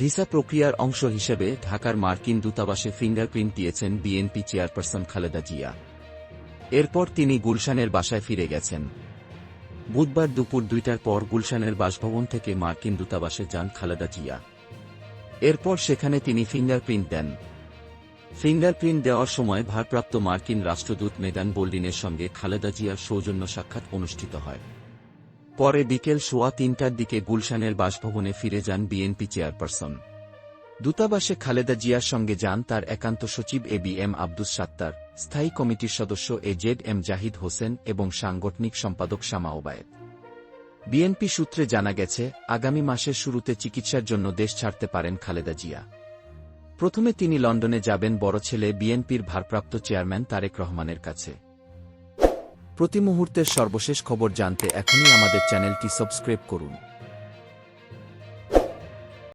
Visa প্রক্রিয়ার অংশ হিসেবে ঢাকার মার্কিন দূতাবাসে ফিঙ্গারপ্রিন্ট দিয়েছেন বিএনপি চেয়ারপারসন খালেদা জিয়া। এরপর তিনি গুলশানের বাসায় ফিরে গেছেন। বুধবার দুপুর দুইটার পর গুলশানের বাসভবন থেকে মার্কিন দূতাবাসে যান খালেদা জিয়া। এরপর সেখানে তিনি ফিঙ্গারপ্রিন্ট দেন। ফিঙ্গারপ্রিন্ট দেওয়ার সময় ভারপ্রাপ্ত মার্কিন রাষ্ট্রদূত মেগান বোল্ডিনের সঙ্গে খালেদা জিয়ার সৌজন্য সাক্ষাৎ অনুষ্ঠিত হয়। পরে বিকেল সোয়া তিনটার দিকে গুলশানের বাসভবনে ফিরে যান বিএনপি চেয়ারপারসন। দূতাবাসে খালেদা জিয়ার সঙ্গে যান তার একান্ত সচিব A B M Abdus Sattar, স্থায়ী কমিটির সদস্য A Z M Zahid Hossain এবং সাংগঠনিক সম্পাদক শামা ওবায়েদ। বিএনপি সূত্রে জানা গেছে, আগামী মাসের শুরুতে চিকিৎসার জন্য দেশ ছাড়তে পারেন খালেদা জিয়া। প্রথমে তিনি লন্ডনে যাবেন বড় ছেলে বিএনপির ভারপ্রাপ্ত চেয়ারম্যান তারেক রহমানের কাছে। প্রতি মুহূর্তের সর্বশেষ খবর জানতে এখনই আমাদের চ্যানেলটি সাবস্ক্রাইব করুন।